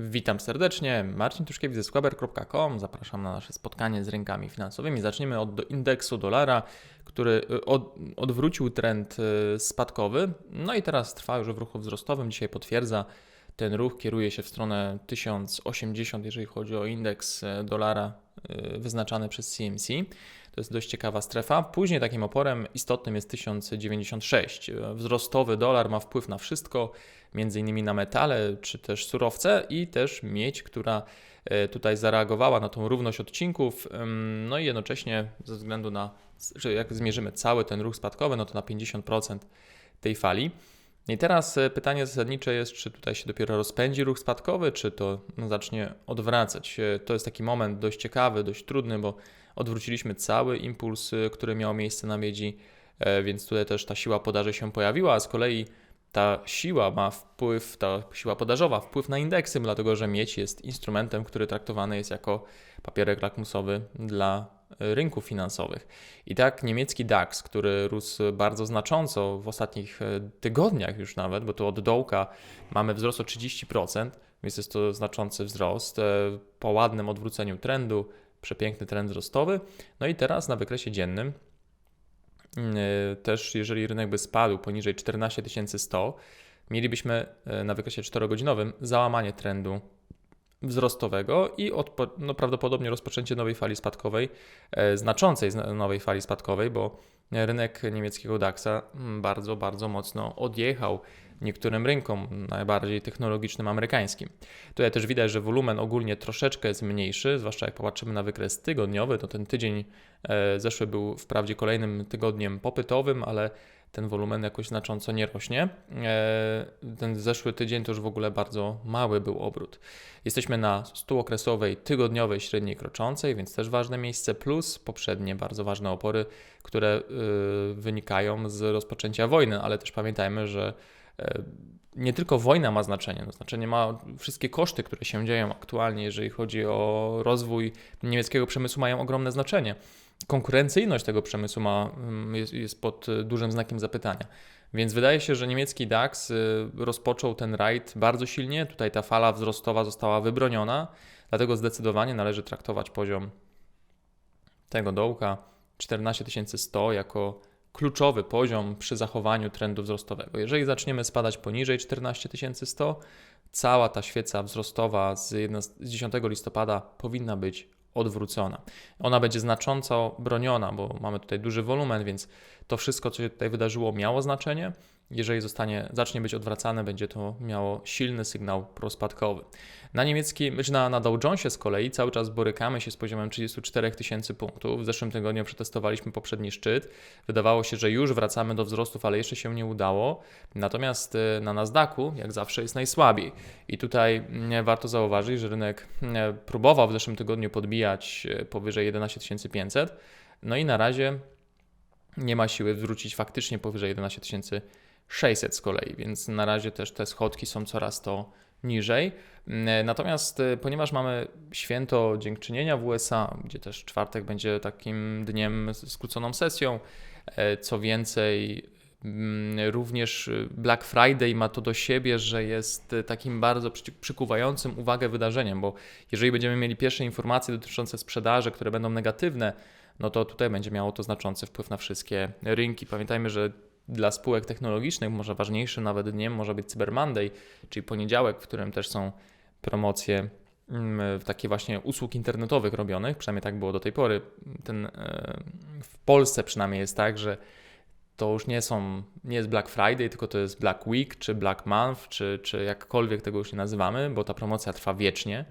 Witam serdecznie, Marcin Tuszkiewicz ze squaber.com. Zapraszam na nasze spotkanie z rynkami finansowymi. Zaczniemy od indeksu dolara, który y, od, odwrócił trend y, spadkowy. No i teraz trwa już w ruchu wzrostowym. Dzisiaj potwierdza ten ruch, kieruje się w stronę 1080, jeżeli chodzi o indeks y, dolara wyznaczany przez CMC. To jest dość ciekawa strefa. Później takim oporem istotnym jest 1096. Wzrostowy dolar ma wpływ na wszystko, między innymi na metale czy też surowce i też miedź, która e, tutaj zareagowała na tą równość odcinków. No i jednocześnie ze względu na, że jak zmierzymy cały ten ruch spadkowy, no to na 50% tej fali. I teraz e, pytanie zasadnicze jest, czy tutaj się dopiero rozpędzi ruch spadkowy, czy to zacznie odwracać. E, to jest taki moment dość ciekawy, dość trudny, bo odwróciliśmy cały impuls, y, który miał miejsce na miedzi, e, więc tutaj też ta siła podaży się pojawiła, a z kolei ta siła ma wpływ, ta siła podażowa, wpływ na indeksy, dlatego że miedź jest instrumentem, który traktowany jest jako papierek lakmusowy dla rynków finansowych. I tak niemiecki DAX, który rósł bardzo znacząco w ostatnich y, tygodniach już nawet, bo tu od dołka mamy wzrost o 30%, więc jest to znaczący wzrost po ładnym odwróceniu trendu, przepiękny trend wzrostowy. No i teraz na wykresie dziennym yy, też jeżeli rynek by spadł poniżej 14100, mielibyśmy yy, na wykresie 4-godzinowym załamanie trendu wzrostowego i odpo- no, prawdopodobnie rozpoczęcie nowej fali spadkowej, e, znaczącej nowej fali spadkowej, bo rynek niemieckiego DAX-a mm, bardzo, bardzo mocno odjechał niektórym rynkom, najbardziej technologicznym amerykańskim. Tutaj też widać, że wolumen ogólnie troszeczkę jest mniejszy, zwłaszcza jak popatrzymy na wykres tygodniowy, to ten tydzień e, zeszły był wprawdzie kolejnym tygodniem popytowym, ale ten wolumen jakoś znacząco nie rośnie. E, ten zeszły tydzień to już w ogóle bardzo mały był obrót. Jesteśmy na stuokresowej, tygodniowej średniej kroczącej, więc też ważne miejsce, plus poprzednie bardzo ważne opory, które e, wynikają z rozpoczęcia wojny, ale też pamiętajmy, że e, nie tylko wojna ma znaczenie, no znaczenie ma wszystkie koszty, które się dzieją aktualnie, jeżeli chodzi o rozwój niemieckiego przemysłu, mają ogromne znaczenie konkurencyjność tego przemysłu ma, mm, jest, jest pod dużym znakiem zapytania. Więc wydaje się, że niemiecki DAX y, rozpoczął ten rajd bardzo silnie. Tutaj ta fala wzrostowa została wybroniona, dlatego zdecydowanie należy traktować poziom tego dołka 14100 jako kluczowy poziom przy zachowaniu trendu wzrostowego. Jeżeli zaczniemy spadać poniżej 14100, cała ta świeca wzrostowa z 10 listopada powinna być odwrócona. Ona będzie znacząco broniona, bo mamy tutaj duży wolumen, więc to wszystko, co się tutaj wydarzyło, miało znaczenie. Jeżeli zostanie, zacznie być odwracane, będzie to miało silny sygnał prospadkowy. Na niemieckim, czy na, na Dow Jonesie z kolei cały czas borykamy się z poziomem 34 tysięcy punktów. W zeszłym tygodniu przetestowaliśmy poprzedni szczyt. Wydawało się, że już wracamy do wzrostów, ale jeszcze się nie udało. Natomiast y, na Nasdaqu, jak zawsze, jest najsłabiej. I tutaj mm, warto zauważyć, że rynek mm, próbował w zeszłym tygodniu podbijać y, powyżej 11 500. No i na razie nie ma siły wrócić faktycznie powyżej 11 600 z kolei, więc na razie też te schodki są coraz to niżej. Mm, natomiast y, ponieważ mamy święto dziękczynienia w USA, gdzie też czwartek będzie takim dniem skróconą sesją, e, co więcej, również Black Friday ma to do siebie, że jest takim bardzo przykuwającym uwagę wydarzeniem, bo jeżeli będziemy mieli pierwsze informacje dotyczące sprzedaży, które będą negatywne, no to tutaj będzie miało to znaczący wpływ na wszystkie rynki. Pamiętajmy, że dla spółek technologicznych może ważniejszym nawet dniem może być Cyber Monday, czyli poniedziałek, w którym też są promocje mm, takie właśnie usług internetowych robionych, przynajmniej tak było do tej pory. Ten, e, w Polsce przynajmniej jest tak, że to już nie są, nie jest Black Friday, tylko to jest Black Week, czy Black Month, czy, czy jakkolwiek tego już nie nazywamy, bo ta promocja trwa wiecznie.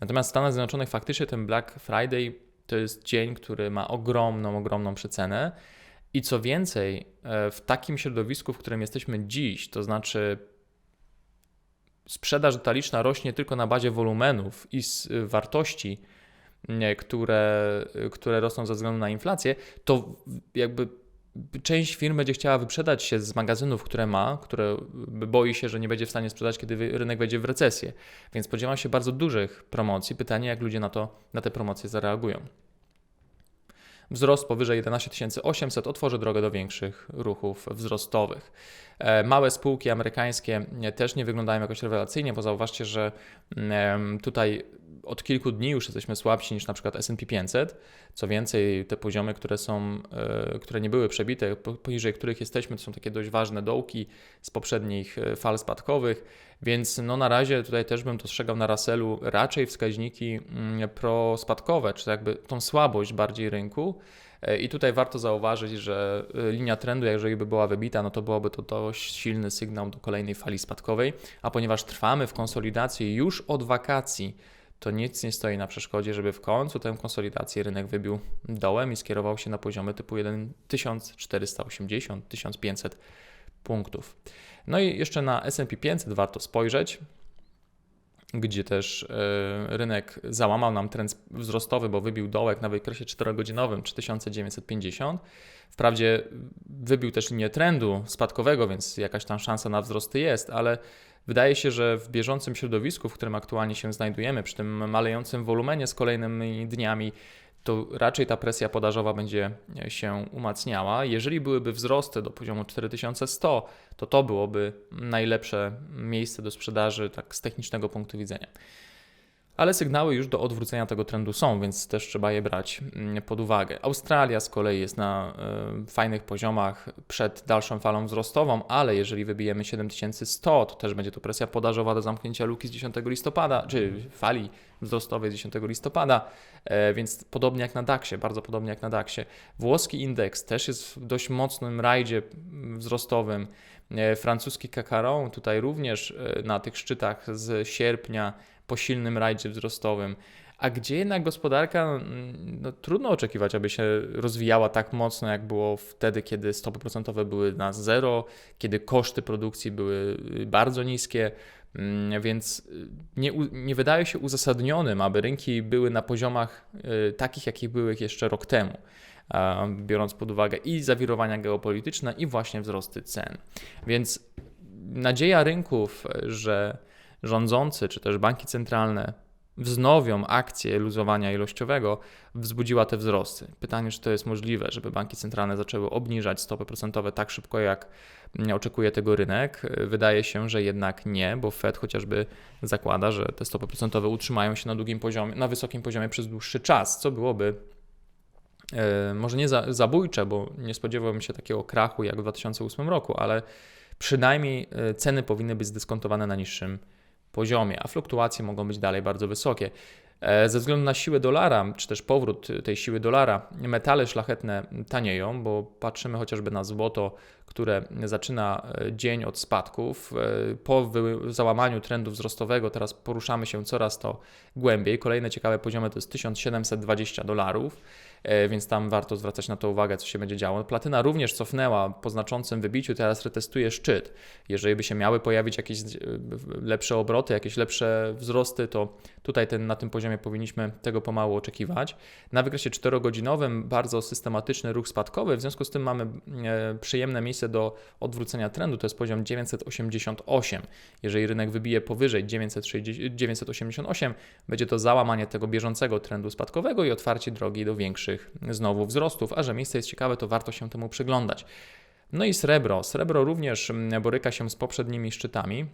Natomiast w Stanach Zjednoczonych faktycznie ten Black Friday to jest dzień, który ma ogromną, ogromną przecenę i co więcej, e, w takim środowisku, w którym jesteśmy dziś, to znaczy sprzedaż detaliczna rośnie tylko na bazie wolumenów i wartości, które, które rosną ze względu na inflację, to jakby część firm będzie chciała wyprzedać się z magazynów, które ma, które boi się, że nie będzie w stanie sprzedać, kiedy rynek wejdzie w recesję. Więc spodziewam się bardzo dużych promocji. Pytanie, jak ludzie na, to, na te promocje zareagują. wzrost powyżej 11 800 otworzy drogę do większych ruchów wzrostowych. E, małe spółki amerykańskie też nie wyglądają jakoś rewelacyjnie, bo zauważcie, że mm, tutaj od kilku dni już jesteśmy słabsi niż na przykład S&P 500. Co więcej, te poziomy, które są, e, które nie były przebite, poniżej których jesteśmy, to są takie dość ważne dołki z poprzednich e, fal spadkowych, więc no na razie tutaj też bym dostrzegał na Russellu raczej wskaźniki mm, prospadkowe, czy jakby tą słabość bardziej rynku. E, I tutaj warto zauważyć, że linia trendu, jeżeli by była wybita, no to byłoby to dość silny sygnał do kolejnej fali spadkowej, a ponieważ trwamy w konsolidacji już od wakacji, to nic nie stoi na przeszkodzie, żeby w końcu tę konsolidację rynek wybił dołem i skierował się na poziomy typu 1480-1500 punktów. No i jeszcze na S&P 500 warto spojrzeć, gdzie też yy, rynek załamał nam trend wzrostowy, bo wybił dołek na wykresie 4-godzinowym 3950. Wprawdzie wybił też linię trendu spadkowego, więc jakaś tam szansa na wzrosty jest, ale Wydaje się, że w bieżącym środowisku, w którym aktualnie się znajdujemy, przy tym malejącym wolumenie z kolejnymi dniami, to raczej ta presja podażowa będzie się umacniała. Jeżeli byłyby wzrosty do poziomu 4100, to to byłoby najlepsze miejsce do sprzedaży tak z technicznego punktu widzenia ale sygnały już do odwrócenia tego trendu są, więc też trzeba je brać mm, pod uwagę. Australia z kolei jest na y, fajnych poziomach przed dalszą falą wzrostową, ale jeżeli wybijemy 7100, to też będzie to presja podażowa do zamknięcia luki z 10 listopada, czy fali wzrostowej z 10 listopada, e, więc podobnie jak na DAXie, bardzo podobnie jak na DAXie. Włoski indeks też jest w dość mocnym rajdzie wzrostowym. E, francuski Kakaron tutaj również e, na tych szczytach z sierpnia po silnym rajdzie wzrostowym. A gdzie jednak gospodarka, no, trudno oczekiwać, aby się rozwijała tak mocno, jak było wtedy, kiedy stopy procentowe były na zero, kiedy koszty produkcji były bardzo niskie, mm, więc nie, nie wydaje się uzasadnionym, aby rynki były na poziomach y, takich, jakich były jeszcze rok temu biorąc pod uwagę i zawirowania geopolityczne, i właśnie wzrosty cen. Więc nadzieja rynków, że rządzący czy też banki centralne wznowią akcję luzowania ilościowego, wzbudziła te wzrosty. Pytanie, czy to jest możliwe, żeby banki centralne zaczęły obniżać stopy procentowe tak szybko, jak oczekuje tego rynek? Wydaje się, że jednak nie, bo Fed chociażby zakłada, że te stopy procentowe utrzymają się na długim poziomie, na wysokim poziomie przez dłuższy czas, co byłoby e, może nie za, zabójcze, bo nie spodziewałbym się takiego krachu jak w 2008 roku, ale przynajmniej e, ceny powinny być zdyskontowane na niższym poziomie, a fluktuacje mogą być dalej bardzo wysokie. E, ze względu na siłę dolara, czy też powrót tej siły dolara, metale szlachetne tanieją, bo patrzymy chociażby na złoto, które zaczyna e, dzień od spadków. E, po załamaniu trendu wzrostowego teraz poruszamy się coraz to głębiej. Kolejne ciekawe poziomy to jest 1720 dolarów. E, więc tam warto zwracać na to uwagę, co się będzie działo. Platyna również cofnęła po znaczącym wybiciu, teraz retestuje szczyt. Jeżeli by się miały pojawić jakieś lepsze obroty, jakieś lepsze wzrosty, to tutaj ten, na tym poziomie powinniśmy tego pomału oczekiwać. Na wykresie 4-godzinowym bardzo systematyczny ruch spadkowy, w związku z tym mamy przyjemne miejsce do odwrócenia trendu, to jest poziom 988. Jeżeli rynek wybije powyżej 960, 988, będzie to załamanie tego bieżącego trendu spadkowego i otwarcie drogi do większych znowu wzrostów, a że miejsce jest ciekawe, to warto się temu przyglądać. No i srebro. Srebro również mm, boryka się z poprzednimi szczytami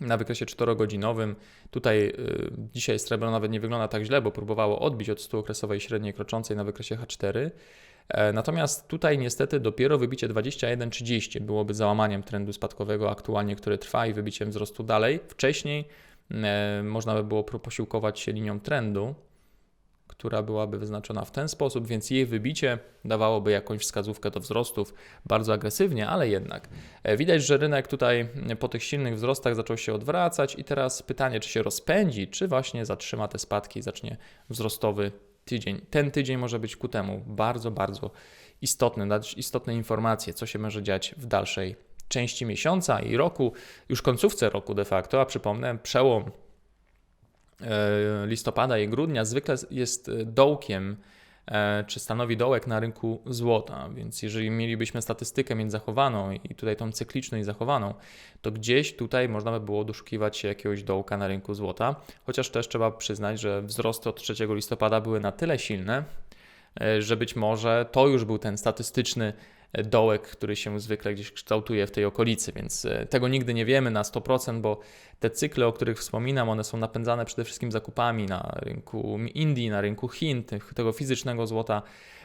na wykresie 4-godzinowym. Tutaj y, dzisiaj srebro nawet nie wygląda tak źle, bo próbowało odbić od 100-okresowej średniej kroczącej na wykresie H4. E, natomiast tutaj niestety dopiero wybicie 21,30 byłoby załamaniem trendu spadkowego aktualnie, który trwa i wybiciem wzrostu dalej. Wcześniej e, można by było posiłkować się linią trendu, która byłaby wyznaczona w ten sposób, więc jej wybicie dawałoby jakąś wskazówkę do wzrostów bardzo agresywnie, ale jednak. E, widać, że rynek tutaj po tych silnych wzrostach zaczął się odwracać i teraz pytanie, czy się rozpędzi, czy właśnie zatrzyma te spadki i zacznie wzrostowy tydzień. Ten tydzień może być ku temu bardzo, bardzo istotny, dać istotne informacje, co się może dziać w dalszej części miesiąca i roku, już końcówce roku de facto, a przypomnę, przełom E, listopada i grudnia zwykle jest dołkiem, czy stanowi dołek na rynku złota. Więc jeżeli mielibyśmy statystykę między zachowaną i tutaj tą cykliczną i zachowaną, to gdzieś tutaj można by było doszukiwać się jakiegoś dołka na rynku złota. Chociaż też trzeba przyznać, że wzrosty od 3 listopada były na tyle silne, że być może to już był ten statystyczny dołek, który się zwykle gdzieś kształtuje w tej okolicy, więc tego nigdy nie wiemy na 100%, bo te cykle, o których wspominam, one są napędzane przede wszystkim zakupami na rynku Indii, na rynku Chin, tego fizycznego złota.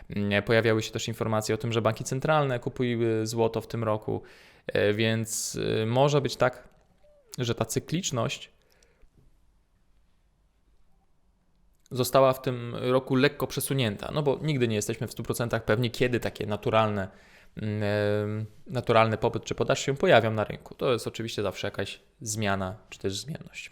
Mm, pojawiały się też informacje o tym, że banki centralne kupiły złoto w tym roku, więc może być tak, że ta cykliczność została w tym roku lekko przesunięta, no bo nigdy nie jesteśmy w 100% pewni, kiedy takie naturalne, mm, naturalny popyt czy podaż się pojawią na rynku. To jest oczywiście zawsze jakaś zmiana czy też zmienność.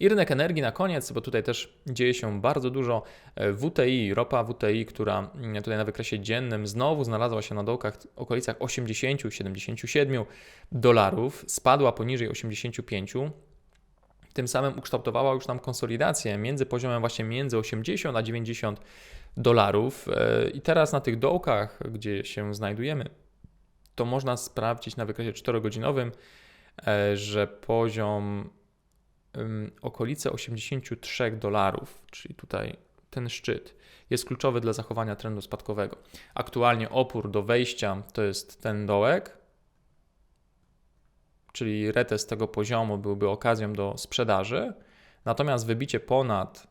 I rynek energii na koniec, bo tutaj też dzieje się bardzo dużo. E, WTI, ropa WTI, która mm, tutaj na wykresie dziennym znowu znalazła się na dołkach okolicach 80-77 dolarów, spadła poniżej 85 tym samym ukształtowała już nam konsolidację między poziomem właśnie między 80 a 90 dolarów. E, I teraz na tych dołkach, gdzie się znajdujemy, to można sprawdzić na wykresie 4-godzinowym, e, że poziom okolice 83 dolarów, czyli tutaj ten szczyt, jest kluczowy dla zachowania trendu spadkowego. Aktualnie opór do wejścia to jest ten dołek, czyli retest tego poziomu byłby okazją do sprzedaży, natomiast wybicie ponad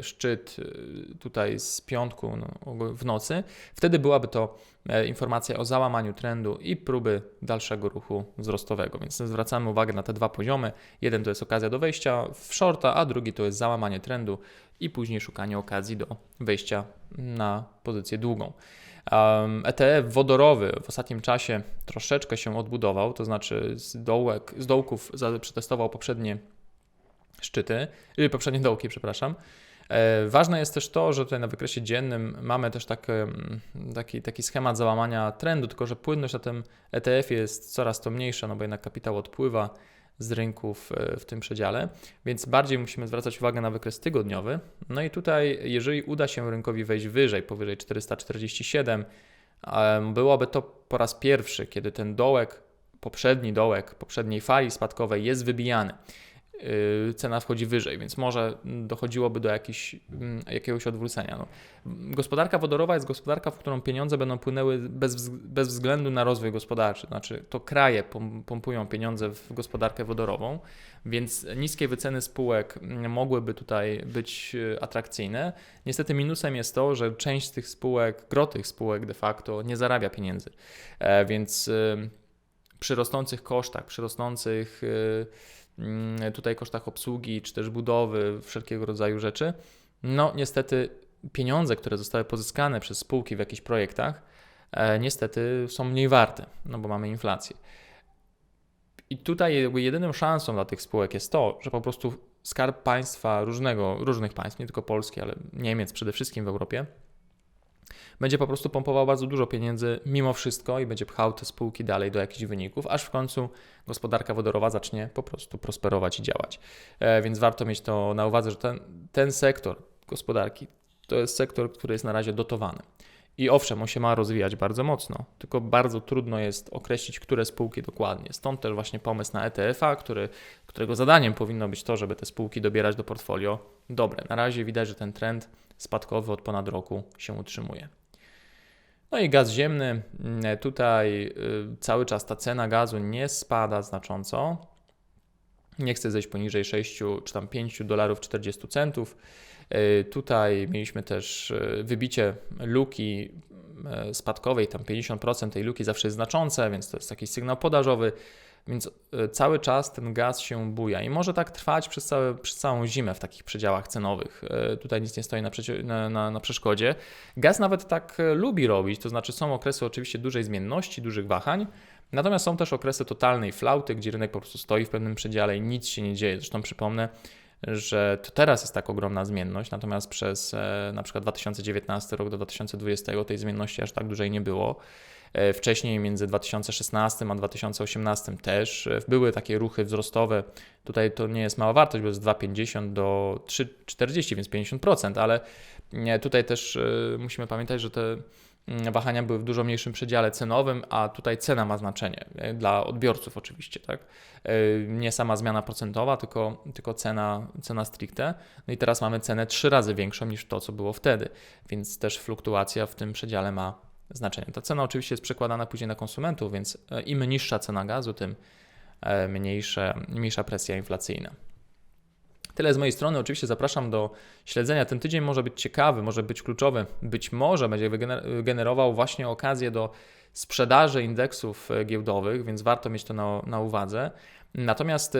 szczyt e, tutaj z piątku no, w nocy, wtedy byłaby to e, informacja o załamaniu trendu i próby dalszego ruchu wzrostowego. Więc zwracamy uwagę na te dwa poziomy. Jeden to jest okazja do wejścia w shorta, a drugi to jest załamanie trendu i później szukanie okazji do wejścia na pozycję długą. ETF wodorowy w ostatnim czasie troszeczkę się odbudował, to znaczy z, dołek, z dołków przetestował poprzednie szczyty, yy, poprzednie dołki, przepraszam. E, ważne jest też to, że tutaj na wykresie dziennym mamy też tak, taki, taki schemat załamania trendu, tylko że płynność na tym ETF jest coraz to mniejsza, no bo jednak kapitał odpływa z rynków e, w tym przedziale, więc bardziej musimy zwracać uwagę na wykres tygodniowy. No i tutaj, jeżeli uda się rynkowi wejść wyżej, powyżej 447, byłoby to po raz pierwszy, kiedy ten dołek, poprzedni dołek poprzedniej fali spadkowej jest wybijany. Y, cena wchodzi wyżej, więc może dochodziłoby do jakiś, mm, jakiegoś odwrócenia. No. Gospodarka wodorowa jest gospodarka, w którą pieniądze będą płynęły bez, bez względu na rozwój gospodarczy. Znaczy, to kraje pompują pieniądze w gospodarkę wodorową, więc niskie wyceny spółek mm, mogłyby tutaj być y, atrakcyjne. Niestety minusem jest to, że część tych spółek, gro tych spółek de facto nie zarabia pieniędzy, e, więc y, przy rosnących kosztach, przy rosnących tutaj kosztach obsługi, czy też budowy, wszelkiego rodzaju rzeczy. No niestety pieniądze, które zostały pozyskane przez spółki w jakichś projektach, e, niestety są mniej warte, no bo mamy inflację. I tutaj jedyną szansą dla tych spółek jest to, że po prostu skarb państwa różnego, różnych państw, nie tylko Polski, ale Niemiec przede wszystkim w Europie, będzie po prostu pompował bardzo dużo pieniędzy mimo wszystko i będzie pchał te spółki dalej do jakichś wyników, aż w końcu gospodarka wodorowa zacznie po prostu prosperować i działać. E, więc warto mieć to na uwadze, że ten, ten sektor gospodarki to jest sektor, który jest na razie dotowany. I owszem, on się ma rozwijać bardzo mocno, tylko bardzo trudno jest określić, które spółki dokładnie. Stąd też właśnie pomysł na ETF-a, który, którego zadaniem powinno być to, żeby te spółki dobierać do portfolio dobre. Na razie widać, że ten trend spadkowy od ponad roku się utrzymuje. No i gaz ziemny, mm, tutaj y, cały czas ta cena gazu nie spada znacząco. Nie chce zejść poniżej 6 czy tam 5 dolarów 40 centów. Y, tutaj mieliśmy też y, wybicie luki spadkowej, tam 50% tej luki zawsze jest znaczące, więc to jest taki sygnał podażowy. Więc e, cały czas ten gaz się buja i może tak trwać przez, całe, przez całą zimę w takich przedziałach cenowych. E, tutaj nic nie stoi na, na, na, na przeszkodzie. Gaz nawet tak e, lubi robić, to znaczy są okresy oczywiście dużej zmienności, dużych wahań, natomiast są też okresy totalnej flauty, gdzie rynek po prostu stoi w pewnym przedziale i nic się nie dzieje. Zresztą przypomnę, że to teraz jest tak ogromna zmienność, natomiast przez na przykład 2019 rok do 2020 tej zmienności aż tak dużej nie było. E, wcześniej między 2016 a 2018 też e, były takie ruchy wzrostowe. Tutaj to nie jest mała wartość, bo jest 2,50 do 3,40, więc 50%, ale tutaj też e, musimy pamiętać, że te wahania były w dużo mniejszym przedziale cenowym, a tutaj cena ma znaczenie e, dla odbiorców oczywiście, tak? E, Nie sama zmiana procentowa, tylko, tylko cena, cena stricte. No i teraz mamy cenę trzy razy większą niż to, co było wtedy, więc też fluktuacja w tym przedziale ma znaczenie. Ta cena oczywiście jest przekładana później na konsumentów, więc e, im niższa cena gazu, tym mniejsza, mniejsza presja inflacyjna. Tyle z mojej strony. Oczywiście zapraszam do śledzenia. Ten tydzień może być ciekawy, może być kluczowy. Być może będzie generował właśnie okazję do sprzedaży indeksów e, giełdowych, więc warto mieć to na, na uwadze. Natomiast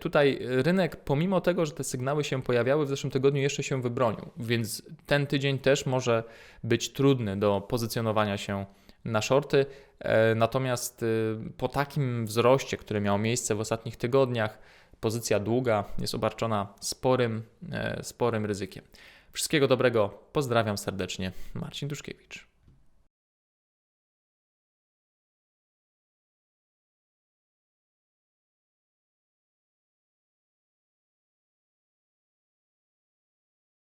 tutaj rynek, pomimo tego, że te sygnały się pojawiały w zeszłym tygodniu, jeszcze się wybronił, więc ten tydzień też może być trudny do pozycjonowania się na shorty. E, natomiast y, po takim wzroście, który miał miejsce w ostatnich tygodniach, pozycja długa jest obarczona sporym, e, sporym ryzykiem. Wszystkiego dobrego, pozdrawiam serdecznie, Marcin Duszkiewicz.